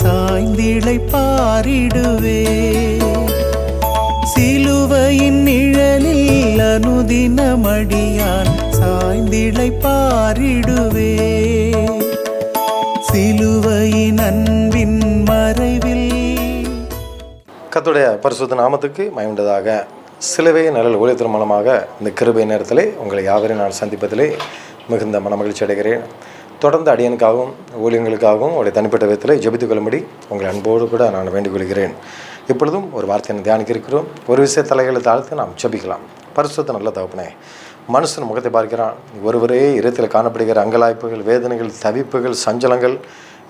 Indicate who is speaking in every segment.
Speaker 1: சாய்ந்திளை பாரிடுவே சிலுவையின் நிழலில் அனுதினமடியான் சாய்ந்திளை பாரிடுவே சிலுவையின் அன்பின் மறைவில்
Speaker 2: கத்துடைய பரிசுத்த நாமத்துக்கு மயமுண்டதாக சிலுவை நல்ல ஊழியத்தின் மூலமாக இந்த கிருபை நேரத்திலே உங்களை யாவரையும் நான் சந்திப்பதிலே மிகுந்த மனமகிழ்ச்சி அடைகிறேன். தொடர்ந்து அடியனுக்காகவும் ஊழியங்களுக்காகவும் உடைய தனிப்பட்ட விதத்தில் ஜெபித்துக் கொள்ளும்படி உங்களை அன்போடு கூட நான் வேண்டிக்கொள்கிறேன் இப்பொழுதும் ஒரு வார்த்தையை தியானிக்க இருக்கிறோம். ஒரு விஷய தலைகளை தாழ்த்து நாம் ஜெபிக்கலாம். பரிசுத்த நல்ல தகப்பனே மனுஷன் முகத்தை பார்க்கிறான். ஒருவரே இரத்தில் காணப்படுகிற அங்கலாய்ப்புகள் வேதனைகள் தவிப்புகள் சஞ்சலங்கள்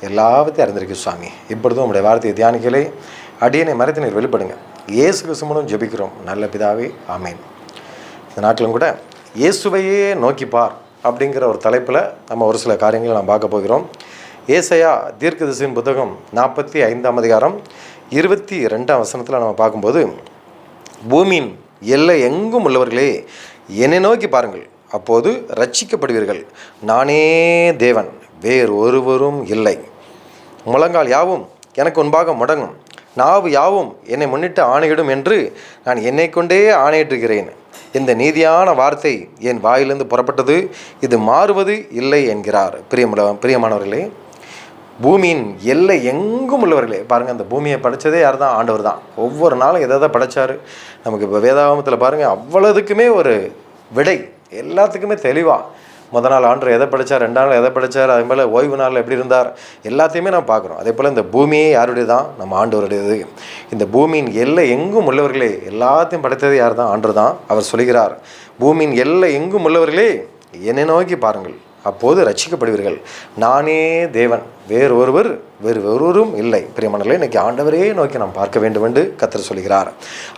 Speaker 2: எல்லாவற்றையும் அறிந்திருக்கு சுவாமி. இப்பொழுதும் உங்களுடைய வார்த்தையை தியானிக்கலே. அடியனை மறைத்து நீர் வெளிப்படுங்க. இயேசு கிசுமனும் ஜெபிக்கிறோம். நல்ல பிதாவே ஆமேன். இந்த நாட்டிலும் கூட இயேசுவையே நோக்கி பார். அப்படிங்கிற ஒரு தலைப்பில் நம்ம ஒரு சில காரியங்களை நாம் பார்க்க போகிறோம். ஏசையா தீர்க்கதரிசியின் புத்தகம் நாற்பத்தி ஐந்தாம் அதிகாரம் இருபத்தி ரெண்டாம் வசனத்தில் நம்ம பார்க்கும்போது பூமியின் எல்லை எங்கும் உள்ளவர்களே என்னை நோக்கி பாருங்கள் அப்போது ரட்சிக்கப்படுவீர்கள் நானே தேவன் வேறு ஒருவரும் இல்லை. முழங்கால் யாவும் எனக்கு முன்பாக முடங்கும். நாவு யாவும் என்னை முன்னிட்டு ஆணையிடும் என்று நான் என்னை கொண்டே ஆணையிட்டிருக்கிறேன் இந்த நீதியான வார்த்தை என் வாயிலிருந்து புறப்பட்டது. இது மாறுவது இல்லை என்கிறார். பிரியமுள்ள பிரியமானவர்களே பூமியின் எல்லை எங்கும் உள்ளவர்களே பாருங்கள் அந்த பூமியை படைச்சதே யார் தான் ஆண்டவர் தான். ஒவ்வொரு நாளும் எதை தான் படைத்தார் நமக்கு இப்போ வேதாகமத்தில் பாருங்கள் அவ்வளோதுக்குமே ஒரு விடை எல்லாத்துக்குமே தெளிவாக முத நாள் ஆண்டு எதை படித்தார் ரெண்டாம் நாள் எதை படித்தார் அதே போல் ஓய்வு நாளில் எப்படி இருந்தார் எல்லாத்தையுமே நம்ம பார்க்குறோம். அதே போல் இந்த பூமியே யாருடைய தான் நம்ம ஆண்டவருடையது. இந்த பூமியின் எல்லை எங்கும் உள்ளவர்களே எல்லாத்தையும் படைத்தது யார் தான் ஆண்டு தான் அவர் சொல்கிறார் பூமியின் எல்லை எங்கும் உள்ளவர்களே என்னை நோக்கி பாருங்கள். அப்போது ரட்சிக்கப்படுவீர்கள். நானே தேவன் வேறு ஒருவர் வேறு ஒருவரும் இல்லை. பிரியமணர்களே இன்னைக்கு ஆண்டவரே நோக்கி நாம் பார்க்க வேண்டும் என்று கத்தர் சொல்கிறார்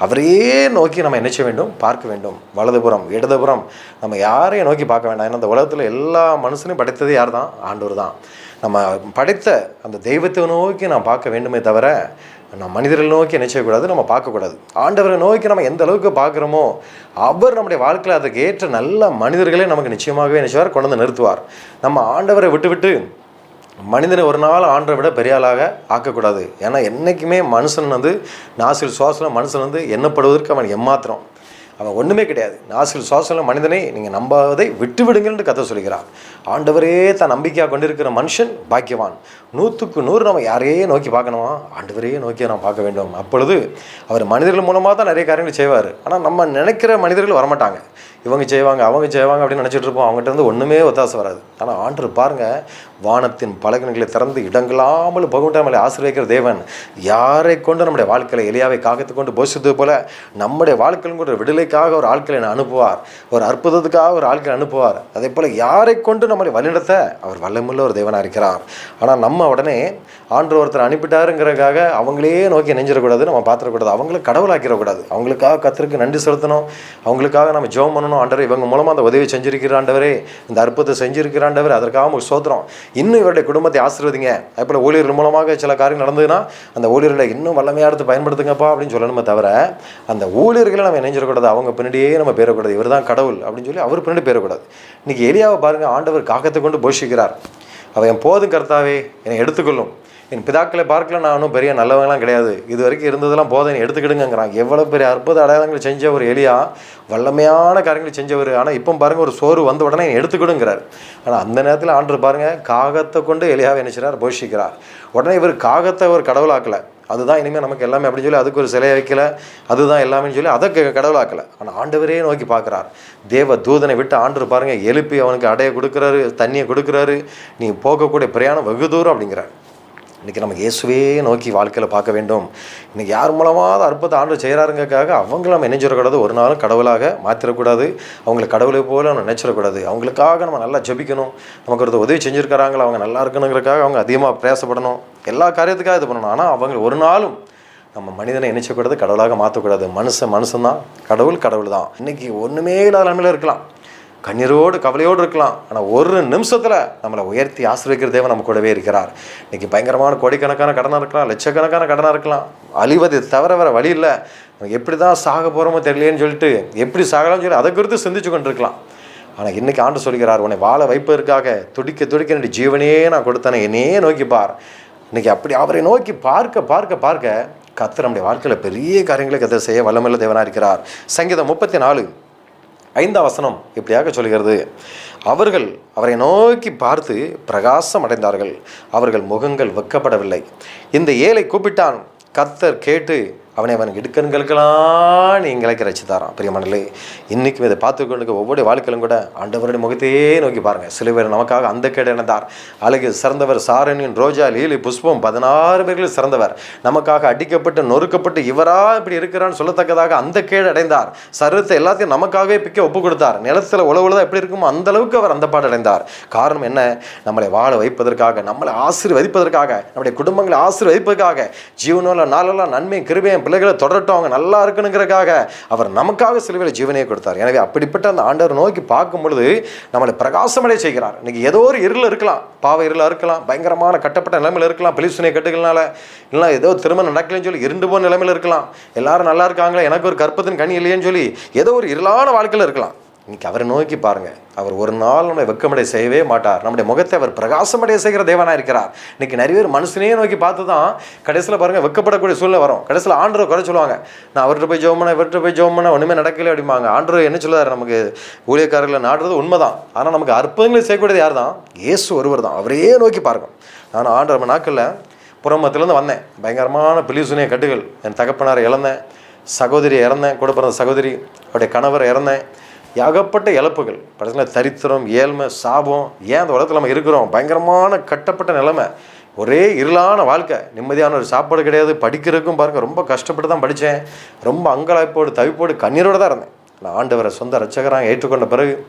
Speaker 2: அவரையே நோக்கி நம்ம என்ன செய்ய வேண்டும்? பார்க்க வேண்டும். வலதுபுறம் இடதுபுறம் நம்ம யாரையும் நோக்கி பார்க்க வேண்டாம். ஏன்னா இந்த உலகத்தில் எல்லா மனுஷனையும் படைத்தது யார் தான் ஆண்டவர் தான் நம்ம படைத்த அந்த தெய்வத்தை நோக்கி நாம் பார்க்க வேண்டுமே தவிர நம்ம மனிதர்களை நோக்கி என்ன செய்யக்கூடாது நம்ம பார்க்கக்கூடாது. ஆண்டவரை நோக்கி நம்ம எந்த அளவுக்கு பார்க்குறோமோ அவர் நம்முடைய வாழ்க்கையில் அதுக்கு ஏற்ற நல்ல மனிதர்களே நமக்கு நிச்சயமாகவே நினைச்சவார் கொண்டு வந்து நிறுத்துவார். நம்ம ஆண்டவரை விட்டு விட்டு மனிதனை ஒரு நாள் ஆண்டரை விட பெரிய ஆளாக ஆக்கக்கூடாது. ஏன்னா என்றைக்குமே மனுஷன் வந்து நாசில் சுவாசனம் மனுஷன் வந்து எண்ணப்படுவதற்கு அவன் எம்மாத்திரம் அவன் ஒன்றுமே கிடையாது. நாசில் சுவாசம் மனிதனை நீங்கள் நம்பாவதை விட்டு விடுங்கள்னு கதை சொல்கிறார் ஆண்டவரே தான் நம்பிக்கையாக கொண்டிருக்கிற மனுஷன் பாக்கியவான். நூற்றுக்கு நூறு நம்ம யாரையே நோக்கி பார்க்கணுமா? ஆண்டவரையே நோக்கி நாம் பார்க்க வேண்டும். அப்பொழுது அவர் மனிதர்கள் மூலமாக தான் நிறைய காரியங்கள் செய்வார். ஆனால் நம்ம நினைக்கிற மனிதர்கள் வரமாட்டாங்க. இவங்க செய்வாங்க அவங்க செய்வாங்க அப்படின்னு நினச்சிட்டு இருப்போம். அவங்ககிட்ட இருந்து ஒன்றுமே ஒத்தாசை வராது. ஆனால் ஆண்டு பாருங்கள் வானத்தின் பலகன்களை திறந்து இடங்களாமல் பகுண்டாமலை ஆசீர்வதிக்கிற தேவன் யாரை கொண்டு நம்முடைய வாழ்க்கையில் எளியாவை காக்கத்து கொண்டு போஷித்தது போல நம்முடைய வாழ்க்கையில் கூட விடுதலைக்காக ஒரு ஆட்களை அனுப்புவார். ஒரு அற்புதத்துக்காக ஒரு ஆட்களை அனுப்புவார். அதே போல் யாரை கொண்டு நம்மளை வழிநடத்த அவர் வல்லமுள்ள ஒரு தேவனாக இருக்கிறார். ஆனால் நம்ம உடனே ஆண்டு ஒருத்தர் அனுப்பிட்டாருங்கிறதுக்காக அவங்களே நோக்கி நெஞ்சிடக்கூடாது நம்ம பார்த்துடக்கூடாது. அவங்கள கடவுளாக்கிடக்கூடாது. அவங்களுக்காக கத்திற்கு நன்றி செலுத்தணும். அவங்களுக்காக நம்ம ஜோம் பண்ணணும். ஆண்டவர். இவங்க மூலமாக அந்த உதவி செஞ்சிருக்கிறாண்டவரே இந்த அற்புதத்தை செஞ்சிருக்கிறாண்டவர் அதற்காக உங்களுக்கு சோத்திரம் இன்னும் இவருடைய குடும்பத்தை ஆசிர்வதிங்க. அதுபோல் ஊழியர்கள் மூலமாக சில காரியம் நடந்ததுன்னா அந்த ஊழியர்களை இன்னும் வல்லமையாக எடுத்து பயன்படுத்துங்கப்பா அப்படின்னு சொல்லணுமே தவிர அந்த ஊழியர்களை நம்ம இணைஞ்சிடக்கூடாது. அவங்க பின்னாடியே நம்ம பேரக்கூடாது. இவர் தான் கடவுள் அப்படின்னு சொல்லி அவர் பின்னாடி பேரக்கூடாது. இன்றைக்கி எலியாவை பாருங்கள் ஆண்டவர் காக்கத்தை கொண்டு போஷிக்கிறார். அவன் என் போதும் கர்த்தாவே என்னை எடுத்துக்கொள்ளும். என் பிதாக்களை பார்க்கல நான் ஒன்றும் பெரிய நல்லவங்களாம் கிடையாது. இது வரைக்கும் இருந்ததெல்லாம் போதை எடுத்துக்கிடுங்கிறாங்க எவ்வளோ பெரிய அற்புத அடையாளங்களை செஞ்ச ஒரு எலியா வல்லமையான காரியங்களை செஞ்சவர் ஆனால் இப்போ பாருங்கள் ஒரு சோறு வந்த உடனே என்னை எடுத்துக்கிடுங்கிறார். ஆனால் அந்த நேரத்தில் ஆண்டு பாருங்க காகத்தை கொண்டு எலியாவை நினைச்சிறார் போஷிக்கிறார். உடனே இவர் காகத்தை ஒரு கடவுளாக்கலை. அதுதான் இனிமேல் நமக்கு எல்லாமே அப்படின்னு சொல்லி அதுக்கு ஒரு சிலையை வைக்கல. அதுதான் எல்லாமே சொல்லி அதை க- ஆனால் ஆண்டவரே நோக்கி பார்க்குறார். தேவ தூதனை விட்டு ஆண்டு பாருங்கள் எழுப்பி அவனுக்கு அடையை கொடுக்குறாரு தண்ணியை கொடுக்குறாரு. நீ போகக்கூடிய பிரயாணம் வெகு தூரம் அப்படிங்கிறார். இன்றைக்கி நம்ம இயேசுவே நோக்கி வாழ்க்கையில் பார்க்க வேண்டும். இன்றைக்கி யார் மூலமாக அற்புத ஆண்டு செய்கிறாருங்கக்காக அவங்கள நம்ம நினைச்சிடக்கூடாது ஒரு நாளும் கடவுளாக மாற்றிடக்கூடாது அவங்கள கடவுளை போல நம்ம நினைச்சிடக்கூடாது. அவங்களுக்காக நம்ம நல்லா ஜபிக்கணும். நமக்கு ஒரு உதவி செஞ்சுருக்கிறாங்களா? அவங்க நல்லா இருக்கணுங்கிறக்காக அவங்க அதிகமாக பிரயாசப்படணும். எல்லா காரியத்துக்காக இது பண்ணணும். ஆனால் அவங்க ஒரு நாளும் நம்ம மனிதனை நினைச்சக்கூடாது கடவுளாக மாற்றக்கூடாது மனுஷன் தான் கடவுள் கடவுள் தான் இன்றைக்கி ஒன்றுமே இல்லாத நிலைமையில் இருக்கலாம். கண்ணீரோடு கவலையோடு இருக்கலாம். ஆனால் ஒரு நிமிஷத்தில் நம்மளை உயர்த்தி ஆசிரியக்கிற தேவன் நம்ம கூடவே இருக்கிறார். இன்றைக்கி பயங்கரமான கோடிக்கணக்கான கடனாக இருக்கலாம் லட்சக்கணக்கான கடனாக இருக்கலாம். அழிவது தவிர வேறு வழி இல்லை. எப்படி தான் சாக போகிறோமோ தெரியலையேன்னு சொல்லிட்டு எப்படி சாகலாம்னு சொல்லி அதை குறித்து சிந்திச்சு கொண்டிருக்கலாம். ஆனால் இன்றைக்கி ஆண்டு சொல்கிறார் உன்னை வாழ வைப்பதற்காக துடிக்க துடிக்க என்னுடைய ஜீவனே நான் கொடுத்தேனே என்னையே நோக்கி பார். இன்னைக்கு அப்படி அவரை நோக்கி பார்க்க பார்க்க பார்க்க கத்தர் நம்முடைய வாழ்க்கையில் பெரிய காரியங்களை கத்தர் செய்ய வல்லமில்ல தேவனாக இருக்கிறார். சங்கீதம் முப்பத்தி நாலு. ஐந்தாம் வசனம் இப்படியாக சொல்கிறது? அவர்கள் அவரை நோக்கி பார்த்து பிரகாசம் அடைந்தார்கள் அவர்கள் முகங்கள் வெக்கப்படவில்லை. இந்த ஏழை கூப்பிட்டான். கத்தர் கேட்டு அவனை அவன் இடுக்கண்களுக்கெல்லாம் நீங்களுக்கு ரசித்தாராம். பிரியமனலே இன்றைக்கும் இதை பார்த்து கொண்டு ஒவ்வொரு வாழ்க்கையிலும் கூட ஆண்டவருடைய முகத்தையே நோக்கி பாருங்கள் சில பேர் நமக்காக அந்த கேடு இணைந்தார் அழகு சிறந்தவர் சாரணியின் ரோஜா லீலி புஷ்பம் பதினாறு பேர்கள் சிறந்தவர். நமக்காக அடிக்கப்பட்டு நொறுக்கப்பட்டு இவரா இப்படி இருக்கிறான்னு சொல்லத்தக்கதாக அந்த கேடு அடைந்தார். சருத்தை எல்லாத்தையும் நமக்காகவே பிக்க ஒப்பு கொடுத்தார். நிலத்தில் உழவுலதான் எப்படி இருக்குமோ அந்த அளவுக்கு அவர் அந்த பாடு அடைந்தார். காரணம் என்ன? நம்மளை வாழ வைப்பதற்காக நம்மளை ஆசீர்வதிப்பதற்காக நம்முடைய குடும்பங்களை ஆசீர்வதிப்பதற்காக ஜீவனோல நாளெல்லாம் நன்மையும் கிருபையும் பிள்ளைகளை தொடரட்டும் அவங்க நல்லா இருக்கணுங்கிறதுக்காக அவர் நமக்காக சிலுவையில் ஜீவனையை கொடுத்தார். எனவே அப்படிப்பட்ட அந்த ஆண்டவர் நோக்கி பார்க்கும் பொழுது நம்மளை பிரகாசமடைய செய்கிறார். இன்றைக்கி ஏதோ ஒரு இருள் இருக்கலாம். பாவ இருளாக இருக்கலாம். பயங்கரமான கட்டப்பட்ட நிலைமையில் இருக்கலாம். பிலிசுனை கட்டுகளால் இல்லை ஏதோ திருமணம் நடக்கலைன்னு சொல்லி இருண்டு போன நிலைமையில் இருக்கலாம். எல்லாரும் நல்லா இருக்காங்களே எனக்கு ஒரு கற்பத்தின் கனி இல்லையேன்னு சொல்லி ஏதோ ஒரு இருளான வாழ்க்கையில் இருக்கலாம். இன்றைக்கி அவரை நோக்கி பாருங்கள் அவர் ஒரு நாள் நம்மளை வெக்கமடைய செய்யவே மாட்டார். நம்முடைய முகத்தை அவர் பிரகாசமடைய செய்கிற தேவனாக இருக்கிறார். இன்றைக்கி நிறைய பேர் மனுஷனையே நோக்கி பார்த்து தான் கடைசியில் பாருங்க வெக்கப்படக்கூடிய சூழ்நிலை வரும். கடைசியில் ஆண்டரை குறை சொல்லுவாங்க. நான் அவர்கிட்ட போய் ஜோமனை இவர்கிட்ட போய் ஜோமனை ஒன்றுமே நடக்கல அப்படிம்பாங்க. ஆண்டர் என்ன சொல்லுவார் நமக்கு? ஊழியக்காரர்களை நாடுறது உண்மைதான். ஆனால் நமக்கு அற்புதங்களை செய்யக்கூடியது யார் தான் இயேசு ஒருவர் தான் அவரையே நோக்கி பார்க்கும் நான் ஆண்டர் நாட்களில் புறம்பத்துலேருந்து வந்தேன். பயங்கரமான பிலிசுனிய கட்டுகள். என் தகப்பனாரை இழந்தேன். சகோதரி இறந்தேன். கூட பிறந்த சகோதரி அவருடைய கணவர் இறந்தேன். ஏகப்பட்ட இழப்புகள். படத்தில் தரித்திரம் ஏழ்மை சாபம் ஏன் அந்த உலகத்தில் நம்ம இருக்கிறோம்? பயங்கரமான கட்டப்பட்ட நிலைமை. ஒரே இருளான வாழ்க்கை. நிம்மதியான ஒரு சாப்பாடு கிடையாது. படிக்கிறதுக்கும் பாருங்க ரொம்ப கஷ்டப்பட்டு தான் படித்தேன். ரொம்ப அங்கலாய்ப்போடு தவிப்போடு கண்ணீரோடு தான் இருந்தேன். நான் ஆண்டவரை சொந்த ரட்சகராக ஏற்றுக்கொண்ட பிறகு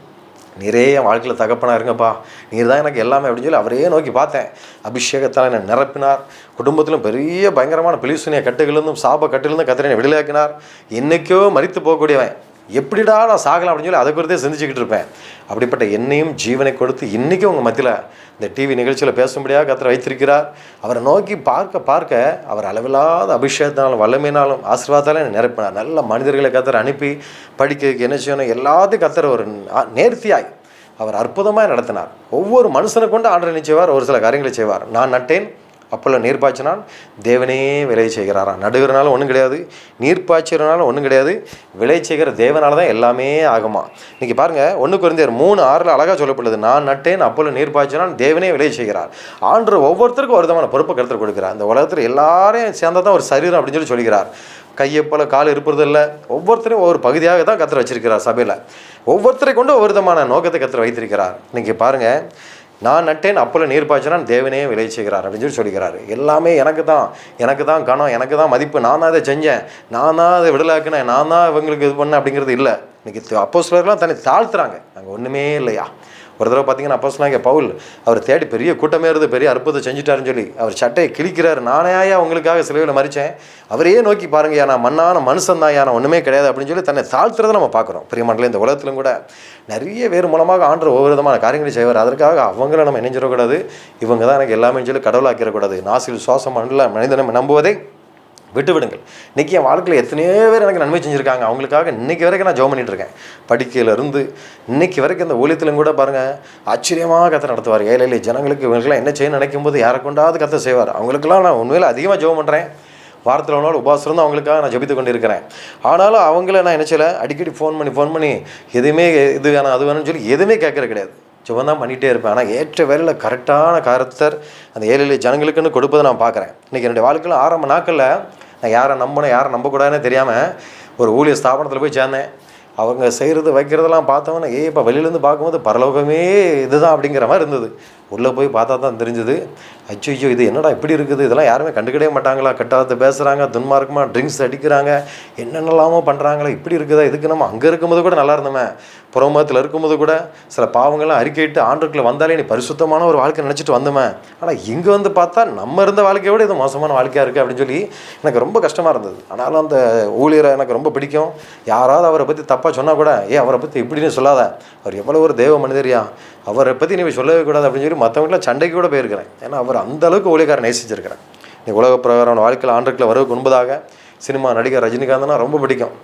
Speaker 2: நீரே என் வாழ்க்கையில் தகப்பனா இருங்கப்பா. நீர் தான் எனக்கு எல்லாமே அப்படின்னு சொல்லி அவரையே நோக்கி பார்த்தேன். அபிஷேகத்தால் என்னை நிரப்பினார். குடும்பத்திலும் பெரிய பயங்கரமான பிலிசுனிய கட்டுகளிலிருந்தும் சாப கட்டிலிருந்தும் கத்திரனை விடுதலையாக்கினார். என்னைக்கோ மறித்து போகக்கூடியவன். எப்படிடா நான் சாகலாம் அப்படின்னு சொல்லி அதை குறித்தே சிந்திச்சுக்கிட்டு இருப்பேன். அப்படிப்பட்ட என்னையும் ஜீவனை கொடுத்து இன்றைக்கும் உங்கள் மத்தியில் இந்த டிவி நிகழ்ச்சியில் பேசும்படியாக கத்திர வைத்திருக்கிறார். அவரை நோக்கி பார்க்க பார்க்க அவர் அளவில்லாத அபிஷேகத்தினாலும் வல்லமையினாலும் ஆசீர்வாதத்தாலும் என்னை நிரப்பினார். நல்ல மனிதர்களை கத்திர அனுப்பி படிக்க என்ன செய்யணும்? எல்லாத்தையும் கத்திர ஒரு நேர்த்தியாய் அவர் அற்புதமாக நடத்தினார். ஒவ்வொரு மனுஷனை கொண்டு ஆண்டரை செய்வார்? ஒரு சில காரியங்களை செய்வார். நான் நட்டேன் அப்போல்ல நீர் பாய்ச்சினால் தேவனே விளை செய்கிறாராம். நடுகிறனால ஒன்றும் கிடையாது நீர் பாய்ச்சிறனால ஒன்றும் கிடையாது விளை செய்கிற தேவனால தான் எல்லாமே ஆகுமா இன்றைக்கி பாருங்கள் ஒன்று குறைந்தர் மூணு ஆறில் அழகாக சொல்லப்படுது நான் நட்டேன் அப்போல்ல நீர் பாய்ச்சினால் தேவனே விளை செய்கிறார். ஆண்டு ஒவ்வொருத்தருக்கும் ஒரு விதமான பொறுப்பை கருத்து கொடுக்கிறார். அந்த உலகத்தில் எல்லாரையும் சேர்ந்தா தான் ஒரு சரீரம் அப்படின்னு சொல்லி சொல்கிறார். கையை போல் கால் இருப்பது இல்லை. ஒவ்வொருத்தரும் ஒவ்வொரு பகுதியாக தான் கத்திர வச்சிருக்கிறார் சபையில். ஒவ்வொருத்தரை கொண்டு ஒவ்வொரு விதமான நோக்கத்தை கத்திர வைத்திருக்கிறார். இன்றைக்கி பாருங்கள் நான் நட்டேன் அப்போல நீர் பாய்ச்சினா தேவனே விளை செய்கிறார் அப்படின்னு சொல்லி சொல்லிக்கிறாரு எல்லாமே எனக்கு தான் எனக்கு தான் கணம் எனக்கு தான் மதிப்பு. நான் தான் அதை செஞ்சேன் நான் தான் அதை விடலாக்குனேன் நான் தான் இவங்களுக்கு இது பண்ணேன் அப்படிங்கிறது இல்லை. இன்றைக்கி அப்போ சிலர்லாம் தன்னை தாழ்த்துறாங்க. நாங்கள் ஒன்றுமே இல்லையா? ஒரு தடவை பார்த்தீங்கன்னா அப்போ பவுல் அவர் தேடி பெரிய கூட்டமே இருந்து பெரிய அற்புதம் செஞ்சுட்டாருன்னு சொல்லி அவர் சட்டையை கிழிக்கிறார். நானே ஆயா உங்களுக்காக சிலுவையில் மறிச்சேன் அவரையே நோக்கி பாருங்க நான் மண்ணான மனுஷன் தான் நான் ஒன்றுமே கிடையாது அப்படின்னு சொல்லி தன்னை தாழ்த்துறதை நம்ம பார்க்குறோம். பிரியமண்டல இந்த உலகத்திலும் கூட நிறைய பேர் மூலமாக ஆண்டு ஒவ்வொரு விதமான காரியங்களை செய்வார். அதற்காக அவங்கள நம்ம இணைஞ்சிடக்கூடாது. இவங்க தான் எனக்கு எல்லாமே சொல்லி கடவுளாக்கிடக்கூடாது. நாசில் சுவாசம் மண்டல மனிதனை நம்புவதை விட்டுவிடுங்கள். இன்றைக்கி என் வாழ்க்கையில் எத்தனையோ பேர் எனக்கு நன்மை செஞ்சுருக்காங்க. அவங்களுக்காக இன்றைக்கி வரைக்கும் நான் ஜோம் பண்ணிகிட்ருக்கேன் இருக்கேன். படிக்கையிலேருந்து இன்னைக்கு வரைக்கும் இந்த ஊழியத்திலும் கூட பாருங்கள் ஆச்சரியமாக கத்தை நடத்துவார். ஏழை இல்லை ஜனங்களுக்கு இவங்களுக்குலாம் என்ன செய்ய நினைக்கும் போது யாரை கொண்டாவது கத்தை செய்வார். அவங்களுக்கெல்லாம் நான் உண்மையில் அதிகமாக ஜோம் பண்ணுறேன் வாரத்தில் ஒரு நாள் உபாசம் தான் அவங்களுக்காக நான் ஜபித்து கொண்டு இருக்கிறேன் ஆனாலும் அவங்கள நான் என்ன செய்யலை அடிக்கடி ஃபோன் பண்ணி ஃபோன் பண்ணி எதுவுமே இது வேணாம் அது வேணும்னு சொல்லி எதுவுமே கேட்கறது கிடையாது. ஜெபம் தான் பண்ணிகிட்டே இருப்பேன். ஆனால் ஏற்ற வேலையில் கரெக்டான கருத்தர் அந்த ஏழை ஜனங்களுக்குன்னு கொடுப்பதை நான் பார்க்குறேன். இன்றைக்கி என்னுடைய வாழ்க்கையில் ஆரம்ப நாட்களில் நான் யாரை நம்பணும் யாரை நம்பக்கூடாதுன்னு தெரியாமல் ஒரு ஊழிய ஸ்தாபனத்தில் போய் சேர்ந்தேன். அவங்க செய்கிறது வைக்கிறதெல்லாம் பார்த்தவொன்னே ஏ இப்போ வெளியிலேருந்து பார்க்கும்போது பரலோகமே இதுதான் அப்படிங்கிற மாதிரி இருந்தது. உள்ளே போய் பார்த்தா தான் தெரிஞ்சுது. அச்சோ ஐயோ இது என்னடா இப்படி இருக்குது? இதெல்லாம் யாருமே கண்டுக்கிடவே மாட்டாங்களா? கட்டாத பேசுகிறாங்க துன்மார்க்கமாக ட்ரிங்க்ஸ் அடிக்கிறாங்க. என்னென்னலாமோ பண்ணுறாங்களா இப்படி இருக்குதா? இதுக்கு நம்ம அங்கே இருக்கும்போது கூட நல்லா இருந்தோமே. புறமத்தில் இருக்கும்போது கூட சில பாவங்கள்லாம் அறிக்கையிட்டு ஆண்டுக்குள்ளே வந்தாலே நீ பரிசுத்தமான ஒரு வாழ்க்கை நினச்சிட்டு வந்தோமே. ஆனால் இங்கே வந்து பார்த்தா நம்ம இருந்த வாழ்க்கையை விட இது மோசமான வாழ்க்கையாக இருக்குது அப்படின்னு சொல்லி எனக்கு ரொம்ப கஷ்டமாக இருந்தது. ஆனாலும் அந்த ஊழியரை எனக்கு ரொம்ப பிடிக்கும். யாராவது அவரை பற்றி தப்பாக சொன்னால் கூட ஏ அவரை பற்றி இப்படின்னு சொல்லாத. அவர் எவ்வளோ ஒரு தெய்வ மனிதரியா? அவரை பற்றி நீ சொல்லவே கூடாது அப்படின்னு சொல்லி மற்றவங்களாம் சண்டைக்கு கூட போயிருக்கிறேன். ஏன்னா அவர் அந்தளவுக்கு ஊழியக்காரன் நேசிச்சிருக்கிறேன் நீ உலக பிரகாரம் வாழ்க்கையில் ஆண்டுக்கில் வரவுக்கு முன்பதாக சினிமா நடிகர் ரஜினிகாந்த்னா ரொம்ப பிடிக்கும்.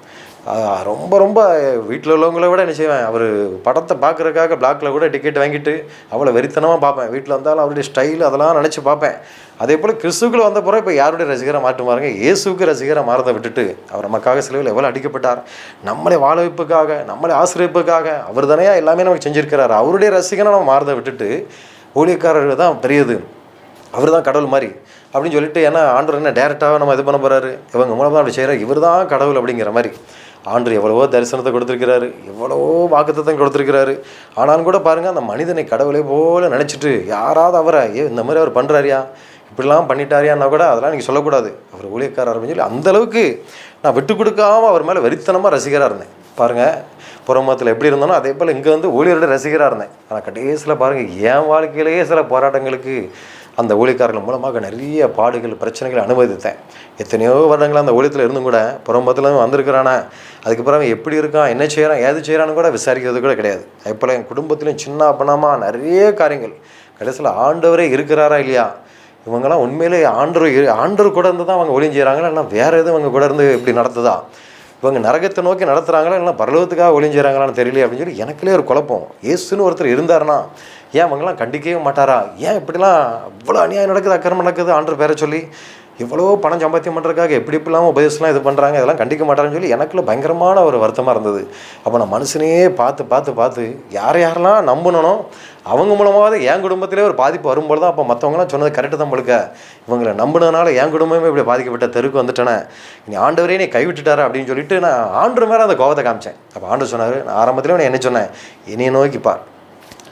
Speaker 2: ரொம்ப ரொம்ப வீட்டில் உள்ளவங்கள விட என்ன செய்வேன்? அவர் படத்தை பார்க்குறதுக்காக பிளாக்கில் கூட டிக்கெட் வாங்கிட்டு அவ்வளோ வெறித்தனமாக பார்ப்பேன். வீட்டில் வந்தாலும் அவருடைய ஸ்டைல் அதெல்லாம் நினச்சி பார்ப்பேன். அதே போல் கிறிஸ்துக்குள்ள வந்த பிறகு இப்போ யாருடைய ரசிகராக மாற்று பாருங்க? இயேசுக்கு ரசிகராக மாறதை விட்டுட்டு அவர் நமக்காக சிலுவையில் எவ்வளோ அடிக்கப்பட்டார்? நம்மளை வாழ வைப்புக்காக நம்மளை ஆசிரியப்புக்காக அவர் தானே எல்லாமே நமக்கு செஞ்சுருக்கிறார். அவருடைய ரசிகனை நம்ம மாறதை விட்டுட்டு ஊழியக்காரர்கள் தான் பெரியது அவர் தான் கடவுள் மாதிரி. அப்படின்னு சொல்லிட்டு ஏன்னா ஆண்டவர் என்ன டேரெக்டாக நம்ம இது பண்ண போகிறாரு இவங்க மூலமாக அப்படி செய்கிறார் இவர் தான் கடவுள் அப்படிங்கிற மாதிரி. ஆண்டு எவ்வளவோ தரிசனத்தை கொடுத்துருக்கிறாரு. எவ்வளவோ வாக்குத்தத்தம் கொடுத்துருக்கிறாரு. ஆனாலும் கூட பாருங்கள் அந்த மனிதனை கடவுளை போல் நினச்சிட்டு யாராவது அவரை ஏ இந்த மாதிரி அவர் பண்ணுறாரியா இப்படிலாம் பண்ணிட்டாரியான்னா கூட அதெல்லாம் நீங்கள் சொல்லக்கூடாது. அவர் ஊழியக்காரர் அப்படின்னு சொல்லி அந்த அளவுக்கு நான் விட்டு கொடுக்காமல் அவர் மேலே வெறித்தனமாக ரசிகராக இருந்தேன். பாருங்கள் புறமத்தில் எப்படி இருந்தனோ அதே போல் இங்கே வந்து ஊழியரோட ரசிகராக இருந்தேன். ஆனால் கடைசியில் பாருங்கள் என் வாழ்க்கையிலேயே சில போராட்டங்களுக்கு அந்த ஊழியக்காரர்கள் மூலமாக நிறைய பாடுகள் பிரச்சனைகளை அனுமதித்தேன் எத்தனையோ வருடங்கள் அந்த ஊழியத்தில் இருந்தும் கூட புறம்பத்தில் வந்திருக்கிறானா அதுக்கப்புறம் அவன் எப்படி இருக்கான் என்ன செய்கிறான் ஏது செய்கிறான்னு கூட விசாரிக்கிறது கூட கிடையாது. அதேபோல் என் குடும்பத்திலையும் சின்ன அப்பனமா நிறைய காரியங்கள். கடைசியில் ஆண்டவரே இருக்கிறாரா இல்லையா? இவங்கெல்லாம் உண்மையிலே ஆண்டவர் இரு- ஆண்டவர் கூட இருந்து தான் அவங்க ஒளியும் செய்கிறாங்களா இல்லை வேறு எதுவும் அவங்க கூட இருந்து இப்படி நடத்துதா இவங்க நரகத்தை நோக்கி நடத்துகிறாங்களா இல்லை பரலோகத்துக்காக ஒளியும் தெரியல அப்படின்னு சொல்லி எனக்குள்ளே ஒரு குழப்பம். இயேசுன்னு ஒருத்தர் இருந்தாருன்னா ஏன் அவங்கலாம் கண்டிக்கவே மாட்டாரா? ஏன் இப்படிலாம் இவ்வளோ அநியாயம் நடக்குது அக்கிரமம் நடக்குது ஆண்டு பேரை சொல்லி? இவ்வளோ பணம் சம்பாத்தியம் பண்ணுறதுக்காக எப்படி இப்படிலாம் உபதேசம்லாம் இது பண்ணுறாங்க இதெல்லாம் கண்டிக்க மாட்டாங்கன்னு சொல்லி எனக்குள்ள பயங்கரமான ஒரு வருத்தமாக இருந்தது. அப்போ நான் மனுஷனையே பார்த்து பார்த்து பார்த்து யார் யாரெல்லாம் நம்பணுனோ அவங்க மூலமாவது என் குடும்பத்திலே ஒரு பாதிப்பு வரும்போது தான் அப்போ மற்றவங்களாம் சொன்னது கரெக்டு தான் பழுக்க இவங்களை நம்பினதுனால என் குடும்பமே இப்படி பாதிக்கப்பட்ட தெருக்கு வந்துட்டேனே. இனி ஆண்டவரே நீ கைவிட்டுட்டாரு அப்படின்னு சொல்லிட்டு நான் ஆண்டு மேலே அந்த கோவத்தை காமிச்சேன். அப்போ ஆண்டு சொன்னார் நான் ஆரம்பத்திலே நான் என்ன சொன்னேன் என்னையை நோக்கிப்பார்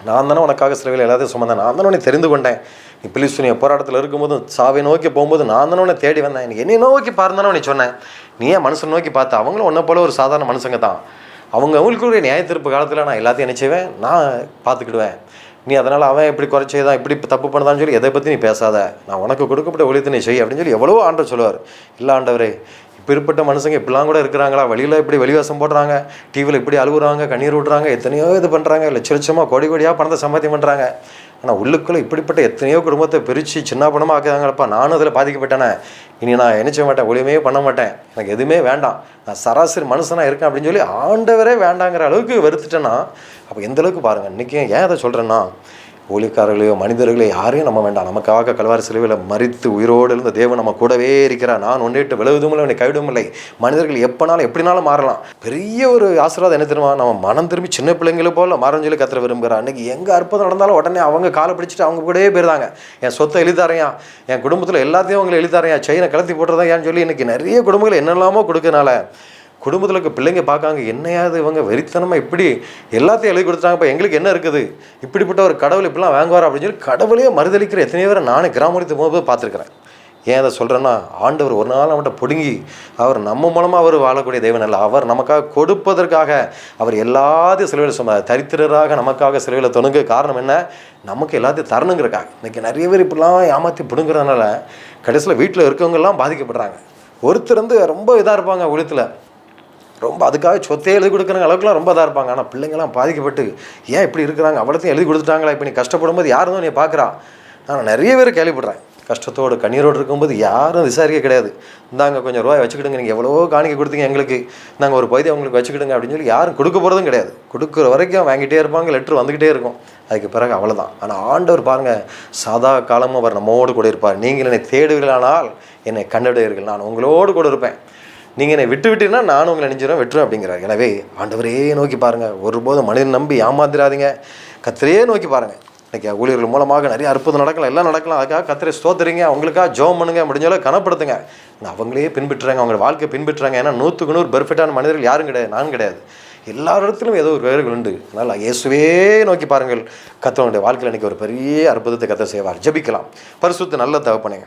Speaker 2: நான் தானே உனக்காக சிலுவையில் எல்லாத்தையும் சுமந்தேன். நான் தானே உன்னை தெரிந்து கொண்டேன். நீ பிலிஸ்துனிய போராட்டத்தில் இருக்கும்போது சாவை நோக்கி போகும்போது நான் தானே உன்னை தேடி வந்தேன். எனக்கு என்னை நோக்கி பாருந்தானே நீ சொன்னேன். நீ ஏன் மனுஷன் நோக்கி பார்த்த? அவங்களும் உன்னை போல ஒரு சாதாரண மனுஷங்க தான். அவங்க அவங்களுக்குரிய நியாய தீர்ப்பு காலத்தில் நான் எல்லாத்தையும் நினச்சிவேன் நான் பார்த்துக்கிடுவேன். நீ அதனால் அவன் இப்படி குறைச்சதான் இப்படி தப்பு பண்ணதான்னு சொல்லி எதை பற்றி நீ பேசாத. நான் உனக்கு கொடுக்கப்பட்ட ஒழித்து நீ செய் அப்படின்னு சொல்லி எவ்வளோ ஆண்டவர் சொல்லுவார். இல்லை ஆண்டவரே பிற்பட்ட மனுஷங்க இப்படிலாம் கூட இருக்கிறாங்களா? வெளியில் இப்படி வெளிவாசம் போடுறாங்க. டிவியில் இப்படி அழுகுறாங்க கண்ணீர் விடுறாங்க எத்தனையோ இது பண்ணுறாங்க லட்ச லட்சமாக கோடி கோடியாக பணத்தை சம்பாத்தியம் பண்ணுறாங்க ஆனால் உள்ளுக்குள்ளே இப்படிப்பட்ட எத்தனையோ குடும்பத்தை பிரித்து சின்ன பணமாக ஆக்குறாங்களப்பா நானும் அதில் பாதிக்கப்பட்டேனே. இனி நான் நினைச்ச மாட்டேன்? ஒளியுமே பண்ண மாட்டேன். எனக்கு எதுவுமே வேண்டாம். நான் சராசரி மனுஷனாக இருக்கேன் அப்படின்னு சொல்லி ஆண்டவரே வேண்டாங்கிற அளவுக்கு வெறுத்துட்டேன்னா அப்போ எந்த அளவுக்கு பாருங்கள் இன்றைக்கி ஏன் அதை சொல்கிறேன்னா ஊழியக்காரர்களையோ மனிதர்களையோ யாரையும் நம்ம வேண்டாம். நமக்காக கல்வாரி சிலுவையில் மறித்து உயிரோடு இருந்த தேவன் நம்ம கூடவே இருக்கிறார். நான் ஒன்றிட்டு விழுவதும் இல்லை உன்னை கைவிடும் இல்லை. மனிதர்கள் எப்போனாலும் எப்படினாலும் மாறலாம். பெரிய ஒரு ஆசீர்வாதம் என்ன தெரியுமா? நம்ம மனம் திரும்பி சின்ன பிள்ளைங்களை போல மரம் சொல்லி கத்திர விரும்புகிறார். அன்றைக்கி எங்கே அற்புதம் நடந்தாலும் உடனே அவங்க காலை பிடிச்சிட்டு அவங்க கூடவே போயிருந்தாங்க. என் சொத்தை எழுதாரையா என் குடும்பத்தில் எல்லாத்தையும் அவங்களை எழுதாரையா செயினை கலத்தி போட்டுறதா ஏன்னு சொல்லி இன்றைக்கி நிறைய குடும்பங்கள் என்னெல்லாமோ கொடுக்கறனால குடும்பத்தில் இருக்க பிள்ளைங்க பார்க்காங்க என்னையாவது இவங்க வெறித்தனமாக இப்படி எல்லாத்தையும் எழுதி கொடுத்தாங்க இப்போ எங்களுக்கு என்ன இருக்குது? இப்படிப்பட்ட ஒரு கடவுள் இப்படிலாம் வாங்குவார் அப்படின்னு சொல்லி கடவுளையே மறுதளிக்கிற எத்தனையோ பேரை நானே கிராமத்து போகும்போது பார்த்துருக்குறேன். ஏன் அதை சொல்கிறேன்னா ஆண்டவர் ஒரு நாள் அவன்கிட்ட பிடுங்கி அவர் நம்ம மூலமாக அவர் வாழக்கூடிய தெய்வன் அல்ல. அவர் நமக்காக கொடுப்பதற்காக அவர் எல்லாத்தையும் சிலுவையில் சொன்னார் தரித்திரராக நமக்காக சிலுவையில் தொணுங்க காரணம் என்ன? நமக்கு எல்லாத்தையும் தரணுங்கிறக்காக. இன்றைக்கி நிறைய பேர் இப்படிலாம் ஏமாற்றி பிடுங்குறதுனால கடைசியில் வீட்டில் இருக்கவங்கெல்லாம் பாதிக்கப்படுறாங்க. ஒருத்தர் வந்து ரொம்ப இதாக இருப்பாங்க உலகத்தில் ரொம்ப அதுக்காக சொத்தையே எழுதி கொடுக்குற அளவுக்குலாம் ரொம்ப இதாக இருப்பாங்க. ஆனால் பிள்ளைங்களாம் பாதிக்கப்பட்டு ஏன் இப்படி இருக்கிறாங்க? அவ்வளோத்தையும் எழுதி கொடுத்துட்டாங்களா? இப்போ நீ கஷ்டப்படும் போது யாரும் நீ பார்க்குறா நான் நிறைய பேர் கேள்விப்படுறேன். கஷ்டத்தோடு கண்ணீரோடு இருக்கும்போது யாரும் விசாரிக்க கிடையாது. இந்தாங்க கொஞ்சம் ரூபாய் வச்சுக்கிடுங்க. நீங்கள் எவ்வளோ காணிக்க கொடுத்தீங்க எங்களுக்கு. நாங்கள் ஒரு பகுதி அவங்களுக்கு வச்சுக்கிடுங்க அப்படின்னு சொல்லி யாரும் கொடுக்க போகிறதும் கிடையாது. கொடுக்குற வரைக்கும் வாங்கிட்டே இருப்பாங்க லெட்ரு வந்துக்கிட்டே இருக்கும். அதுக்கு பிறகு அவ்வளோதான் ஆனால் ஆண்டவர் பாருங்கள் சதா காலமும் அவர் நம்மோடு கூட இருப்பார். நீங்கள் என்னை தேடுவீர்களானால் என்னை கண்டடைவீர்கள். நான் உங்களோடு கூட இருப்பேன். நீங்கள் என்னை விட்டு விட்டீங்கன்னா நானும் உங்களை நெஞ்சிடும் விட்டுரும் அப்படிங்கிறார். எனவே ஆண்டவரே நோக்கி பாருங்கள் ஒருபோதும் மனிதன் நம்பி ஏமாத்திராதீங்க கத்திரையே நோக்கி பாருங்கள் இன்றைக்கி ஊழியர்கள் மூலமாக நிறைய அற்புதம் நடக்கலாம் எல்லாம் நடக்கலாம். அதுக்காக கத்திரை ஸ்தோத்துறீங்க அவங்களுக்காக ஜோம் பண்ணுங்க. முடிஞ்சாலும் கனப்படுத்துங்க. அவங்களே பின்பற்றுறாங்க. அவங்க வாழ்க்கை பின்பற்றுறாங்க. ஏன்னா நூற்றுக்கு நூறு பெர்ஃபெக்டான மனிதர்கள் யாரும் கிடையாது. நான் கிடையாது. எல்லாரிடத்திலும் ஏதோ ஒரு வேர்கள் உண்டு. அதனால் இயேசுவே நோக்கி பாருங்கள். கத்தவனுடைய வாழ்க்கையில் இன்னைக்கு ஒரு பெரிய அற்புதத்தை கத்த செய்வார். ஜெபிக்கலாம். பரிசுத்த நல்ல தகப்பனே.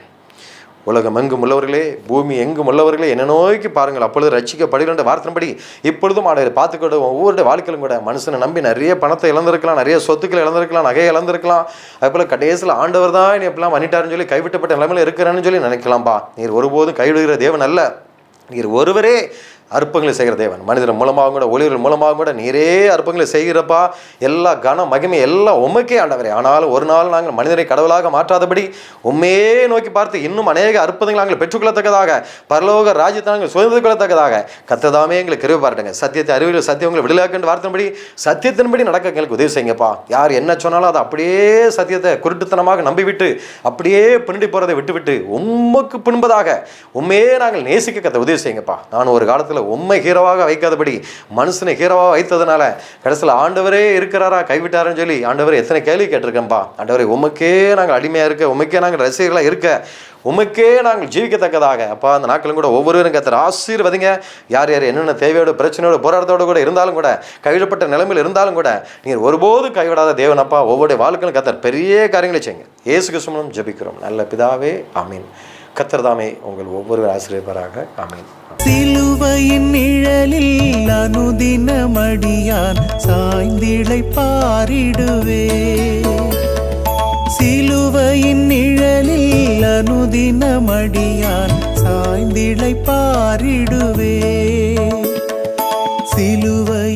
Speaker 2: உலகம் எங்கும் உள்ளவர்களே பூமி எங்கும் உள்ளவர்களே என்ன நோய்க்கு பாருங்கள். அப்பொழுது ரட்சிக்கப்படுகின்ற வார்த்தைப்படி இப்பொழுதும் ஆடையை பார்த்துக்கிட்ட ஒவ்வொருடைய வாழ்க்கையிலும் கூட மனுஷனை நம்பி நிறைய பணத்தை இழந்திருக்கலாம் நிறைய சொத்துக்களை இழந்திருக்கலாம் நகையை இழந்திருக்கலாம். அதுபோல் கடைசியில் ஆண்டவர் தான் நீ எப்படிலாம் பண்ணிட்டாருன்னு சொல்லி கைவிட்டப்பட்ட நிலைமையில் இருக்கிறான்னு சொல்லி நினைக்கலாம்ப்பா நீர் ஒருபோதும் கைவிடுகிற தேவன் அல்ல. நீர் ஒருவரே அற்பங்களை செய்கிற தேவன். மனிதர் மூலமாக கூட ஒளிவர் மூலமாக கூட நீரே அற்புதங்களை செய்கிறப்பா. எல்லா கன மகிமை எல்லாம் உமக்கே ஆண்டவரே. ஆனாலும் ஒரு நாள் நாங்கள் மனிதரை கடவுளாக மாற்றாதபடி உண்மையே நோக்கி பார்த்து இன்னும் அநேக அற்புதங்கள் நாங்கள் பெற்றுக்கொள்ளத்தக்கதாக பரலோக ராஜ்யத்தை நாங்கள் சுதந்திர கொள்ளத்தக்கதாக கத்ததாமே எங்களுக்கு கருவி பாருங்க சத்தியத்தை அறிவியல் சத்தியம் உங்களை வார்த்தைபடி சத்தியத்தின்படி நடக்க எங்களுக்கு உதவி செய்யுங்கப்பா. யார் என்ன சொன்னாலும் அதை அப்படியே சத்தியத்தை குருட்டுத்தனமாக நம்பிவிட்டு அப்படியே பின்னாடி போகிறதை விட்டுவிட்டு உம்முக்கு பின்பதாக உண்மையே நாங்கள் நேசிக்க கத்த உதவி செய்யுங்கப்பா. நான் ஒரு காலத்தில் உண்மை ஹீரோவாக வைக்காதபடி மனுஷனை ஹீரோவாக வைத்ததுனால கடைசியில் ஆண்டவரே இருக்கிறாரா கைவிட்டாருன்னு சொல்லி ஆண்டவரே எத்தனை கேள்வி கேட்டிருக்கேன்ப்பா ஆண்டவரே உமக்கே நாங்கள் அடிமையாக இருக்க உமக்கே நாங்கள் ரசிகர்களாக இருக்க உமக்கே நாங்கள் ஜீவிக்கத்தக்கதாக. அப்பா அந்த நாட்களும் கூட ஒவ்வொருவரும் கத்தர் ஆசீர்வதிங்க. யார் யார் என்னென்ன தேவையோட பிரச்சனையோட போராட்டத்தோடு கூட இருந்தாலும் கூட கைவிடப்பட்ட நிலைமையில் இருந்தாலும் கூட நீங்கள் ஒருபோதும் கைவிடாத தேவன் அப்பா. ஒவ்வொரு வாழ்க்கையிலும் கத்தர் பெரிய காரியங்களை செய்யுங்க. இயேசு கிருஷ்ணனும் ஜபிக்கிறோம். நல்ல பிதாவே ஆமீன். கத்தர்தாமே உங்கள் ஒவ்வொரு ஆசிரியராக ஆமீன்.
Speaker 1: சிலுவையின் நிழலில் அனுதினமடியான் சாய்ந்திளை பாரிடுவே. சிலுவையின் நிழலில் அனுதினமடியான் சாய்ந்திளை பாரிடுவே. சிலுவை